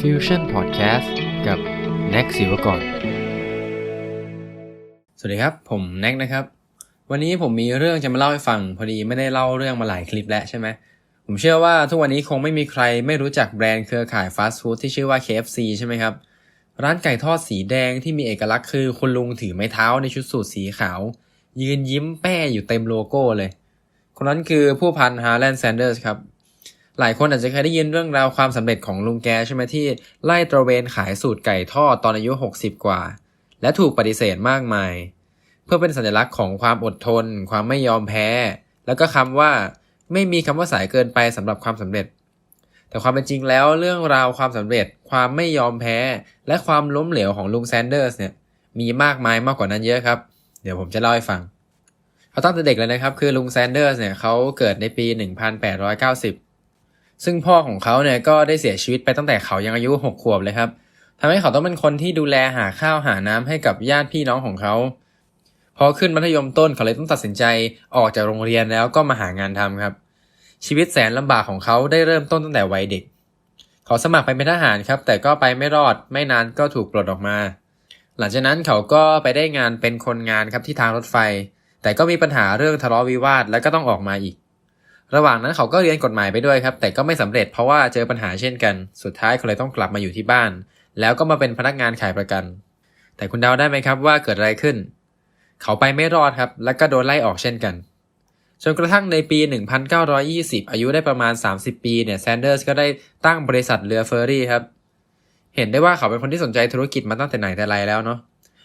Fusion Podcast กับ n ็กสิวกร สวัสดีครับ ผมแน็กนะครับ วันนี้ผมมีเรื่องจะมาเล่าให้ฟัง พอดีไม่ได้เล่าเรื่องมาหลายคลิปแล้วใช่ไหม ผมเชื่อว่าทุกวันนี้คงไม่มีใครไม่รู้จักแบรนด์เครือข่ายฟาสต์ฟู้ดที่ชื่อว่า KFC ใช่ไหมครับ ร้านไก่ทอดสีแดงที่มีเอกลักษณ์คือคุณลุงถือไม้เท้าในชุดสูทสีขาว ยืนยิ้มแป้อยู่เต็มโลโก้เลย คนนั้นคือผู้พันฮาร์แลนด์แซนเดอร์สครับ หลายคนอาจจะเคยได้ยินเรื่องราวความสำเร็จของลุงแกใช่ไหมที่ไล่ตระเวนขายสูตรไก่ทอดตอนอายุ 60 กว่า และถูกปฏิเสธมากมาย เพื่อเป็นสัญลักษณ์ของความอดทน ความไม่ยอมแพ้ แล้วก็คำว่าไม่มีคำว่าสายเกินไปสำหรับความสำเร็จ แต่ความเป็นจริงแล้วเรื่องราวความสำเร็จ ความไม่ยอมแพ้ และความล้มเหลวของลุงแซนเดอร์สเนี่ยมีมากมายมากกว่านั้นเยอะครับ เดี๋ยวผมจะเล่าให้ฟังเขาตั้งแต่เด็กเลยนะครับคือลุงแซนเดอร์สเนี่ยเขาเกิดในปี 1890 ซึ่งพ่อของเขาเนี่ยก็ได้เสียชีวิตไปตั้งแต่เขายังอายุหกขวบเลยครับทำให้เขาต้องเป็นคนที่ดูแลหาข้าวหาน้ำให้กับญาติพี่น้องของเขาพอขึ้นมัธยมต้นเขาเลยต้องตัดสินใจออกจากโรงเรียนแล้วก็มาหางานทำครับ ชีวิตแสนลำบากของเขาได้เริ่มต้นตั้งแต่วัยเด็ก เขาสมัครไปเป็นทหารครับ แต่ก็ไปไม่รอดไม่นานก็ถูกปลดออกมา หลังจากนั้นเขาก็ไปได้งานเป็นคนงานครับที่ทางรถไฟ แต่ก็มีปัญหาเรื่องทะเลาะวิวาทแล้วก็ต้องออกมาอีก ระหว่างนั้นเขาก็เรียนกฎหมายไปด้วยครับ แต่ก็ไม่สำเร็จเพราะว่าเจอปัญหาเช่นกัน สุดท้ายเขาเลยต้องกลับมาอยู่ที่บ้าน แล้วก็มาเป็นพนักงานขายประกัน แต่คุณเดาได้ไหมครับว่าเกิดอะไรขึ้น เขาไปไม่รอดครับ และก็โดนไล่ออกเช่นกัน จนกระทั่งในปี 1920 อายุได้ประมาณ 30 ปีเนี่ยแซนเดอร์สก็ได้ตั้งบริษัทเรือเฟอร์รี่ครับ เห็นได้ว่าเขาเป็นคนที่สนใจธุรกิจมาตั้งแต่ไหนแต่ไรแล้วเนาะ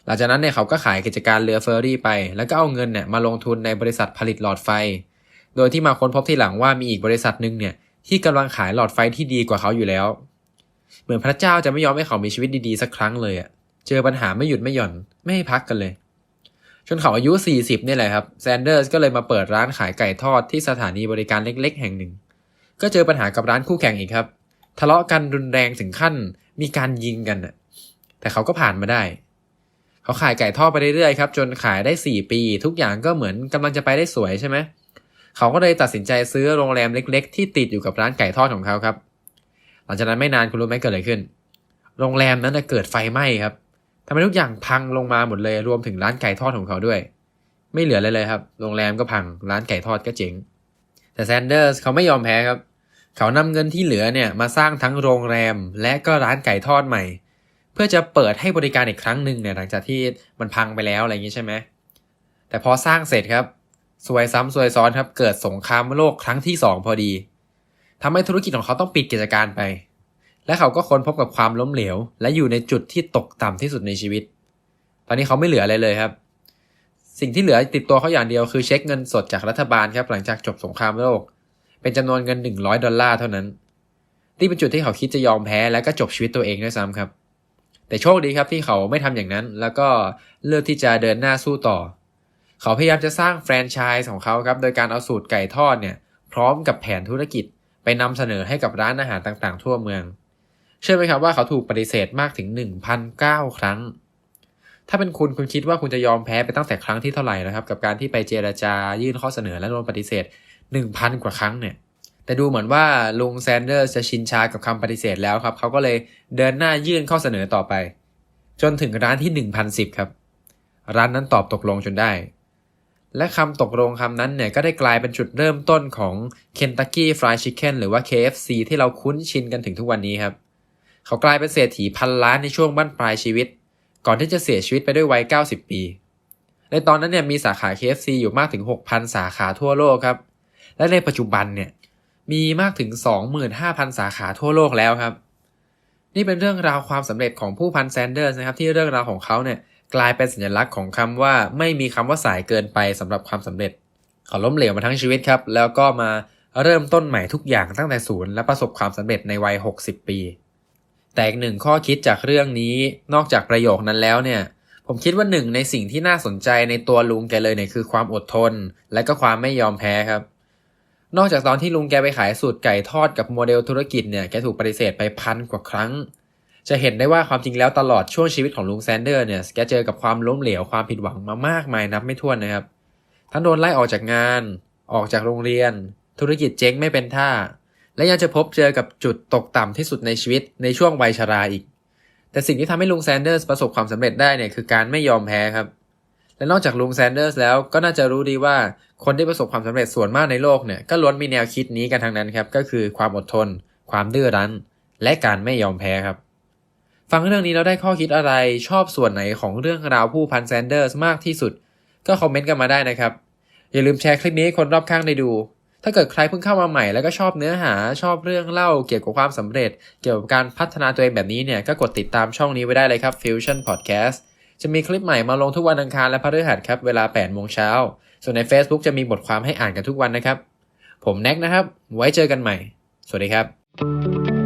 หลังจากนั้นเนี่ยเขาก็ขายกิจการเรือเฟอร์รี่ไป แล้วก็เอาเงินเนี่ยมาลงทุนในบริษัทผลิตหลอดไฟ โดยที่มาค้นพบทีหลังว่ามีอีกบริษัทหนึ่งเนี่ยที่กำลังขายหลอดไฟที่ดีกว่าเขาอยู่แล้ว เหมือนพระเจ้าจะไม่ยอมให้เขามีชีวิตดีๆสักครั้งเลยอะเจอปัญหาไม่หยุดไม่หย่อนไม่ให้พักกันเลย จนเขาอายุ 40นี่แหละครับแซนเดอร์สก็เลยมาเปิดร้านขายไก่ทอดที่สถานีบริการเล็ก ๆ แห่งหนึ่ง ก็เจอปัญหากับร้านคู่แข่งอีกครับ ทะเลาะกันรุนแรงถึงขั้นมีการยิงกันอะแต่เขาก็ผ่านมาได้ เขาขายไก่ทอดไปเรื่อยๆครับจนขายได้ 4 ปี ทุกอย่างก็เหมือนกำลังจะไปได้สวยใช่ไหม เขาก็เลยตัดสินใจซื้อโรงแรมเล็ก ๆ ที่ติดอยู่กับร้านไก่ทอดของเขาครับ หลังจากนั้นไม่นานคุณรู้ไหมเกิดอะไรขึ้น โรงแรมนั้นเกิดไฟไหม้ครับทำให้ทุกอย่างพังลงมาหมดเลยรวมถึงร้านไก่ทอดของเขาด้วย ไม่เหลือเลยเลยครับ โรงแรมก็พังร้านไก่ทอดก็เจ๊งแต่แซนเดอร์สเขาไม่ยอมแพ้ครับ เขานำเงินที่เหลือเนี่ยมาสร้างทั้งโรงแรมและก็ร้านไก่ทอดใหม่ เพื่อจะเปิดให้บริการอีกครั้งหนึ่งเนี่ยหลังจากที่มันพังไปแล้วอะไรอย่างนี้ใช่ไหมแต่พอสร้างเสร็จครับ สวยซ้ำสวยซ้อนครับ เกิดสงครามโลกครั้งที่สองพอดีทำให้ธุรกิจของเขาต้องปิดกิจการไป และเขาก็ค้นพบกับความล้มเหลว และอยู่ในจุดที่ตกต่ำที่สุดในชีวิต ตอนนี้เขาไม่เหลืออะไรเลยครับ สิ่งที่เหลือติดตัวเขาอย่างเดียวคือเช็คเงินสดจากรัฐบาลครับหลังจากจบสงครามโลก เป็นจำนวนเงิน 100 ดอลลาร์เท่านั้น นี่เป็นจุดที่เขาคิดจะยอมแพ้และก็จบชีวิตตัวเองด้วยซ้ำครับ แต่โชคดีครับที่เขาไม่ทำอย่างนั้น แล้วก็เลือกที่จะเดินหน้าสู้ต่อ เขาพยายามจะสร้างแฟรนไชส์ของเขาครับโดยการเอาสูตรไก่ทอดเนี่ยพร้อมกับแผนธุรกิจไปนำเสนอให้กับร้านอาหารต่างๆ ทั่วเมือง เชื่อไหมครับว่าเขาถูกปฏิเสธมากถึง 1,009 ครั้ง ถ้าเป็นคุณคุณคิดว่าคุณจะยอมแพ้ไปตั้งแต่ครั้งที่เท่าไหร่นะครับ กับการที่ไปเจราจายื่นข้อเสนอและโดนปฏิเสธ 1,000 กว่าครั้งเนี่ยแต่ดูเหมือนว่าลุงแซนเดอร์จะชินชากับคำปฏิเสธแล้วครับ เขาก็เลยเดินหน้ายื่นข้อเสนอต่อไป จนถึงร้านที่ 1,010 ครับ ร้านนั้นตอบตกลงจนได้ และคำตกลงคำนั้นเนี่ยก็ได้กลายเป็นจุดเริ่มต้นของ Kentucky Fried Chicken หรือว่า KFC ที่เราคุ้นชินกันถึงทุกวันนี้ครับ เขากลายเป็นเศรษฐีพันล้านในช่วงบั้นปลายชีวิต ก่อนที่จะเสียชีวิตไปด้วยวัย 90 ปี ในตอนนั้นเนี่ยมีสาขา KFC อยู่มากถึง 6,000 สาขาทั่วโลกครับ และในปัจจุบันเนี่ยมีมากถึง 25,000 สาขาทั่วโลกแล้วครับ นี่เป็นเรื่องราวความสำเร็จของผู้พันแซนเดอร์สนะครับที่เรื่องราวของเขาเนี่ย กลายเป็นสัญลักษณ์ของคำว่าไม่มีคำว่าสายเกินไปสำหรับความสำเร็จ เขาล้มเหลวมาทั้งชีวิตครับ แล้วก็มาเริ่มต้นใหม่ทุกอย่างตั้งแต่ศูนย์และประสบความสำเร็จในวัย 60 ปี แต่อีกหนึ่งข้อคิดจากเรื่องนี้นอกจากประโยคนั้นแล้วเนี่ย ผมคิดว่าหนึ่งในสิ่งที่น่าสนใจในตัวลุงแกเลยเนี่ยคือความอดทน และก็ความไม่ยอมแพ้ครับ นอกจากตอนที่ลุงแกไปขายสูตรไก่ทอดกับโมเดลธุรกิจเนี่ยแกถูกปฏิเสธไปพันกว่าครั้ง จะเห็นได้ว่าความจริงแล้วตลอดช่วงชีวิตของลุงแซนเดอร์เนี่ยแกเจอกับความล้มเหลวความผิดหวังมามากมายนับไม่ถ้วนนะครับ ทั้งโดนไล่ออกจากงาน ออกจากโรงเรียน ธุรกิจเจ๊งไม่เป็นท่า และยังจะพบเจอกับจุดตกต่ำที่สุดในชีวิตในช่วงวัยชราอีก แต่สิ่งที่ทำให้ลุงแซนเดอร์สประสบความสำเร็จได้เนี่ยคือการไม่ยอมแพ้ครับและนอกจากลุงแซนเดอร์สแล้วก็น่าจะรู้ดีว่าคนที่ประสบความสำเร็จส่วนมากในโลกเนี่ยก็ล้วนมีแนวคิดนี้กันทั้งนั้นครับ ก็คือความอดทน ความดื้อรั้น และการไม่ยอมแพ้ครับ ฟังเรื่องนี้แล้วได้ข้อคิดอะไรชอบส่วนไหนของเรื่องราวผู้พันแซนเดอร์สมากที่สุด ก็คอมเมนต์กันมาได้นะครับ อย่าลืมแชร์คลิปนี้ให้คนรอบข้างได้ดู ถ้าเกิดใครเพิ่งเข้ามาใหม่แล้วก็ชอบเนื้อหาชอบเรื่องเล่าเกี่ยวกับความสำเร็จ เกี่ยวกับการพัฒนาตัวเองแบบนี้เนี่ยก็กดติดตามช่องนี้ไว้ได้เลยครับ Fusion Podcast จะมีคลิปใหม่มาลงทุกวันอังคารและพฤหัสครับเวลา8โมงเช้าส่วนใน Facebook จะมีบทความให้อ่านกันทุกวันนะครับ ผมแน็กนะครับ ไว้เจอกันใหม่ สวัสดีครับ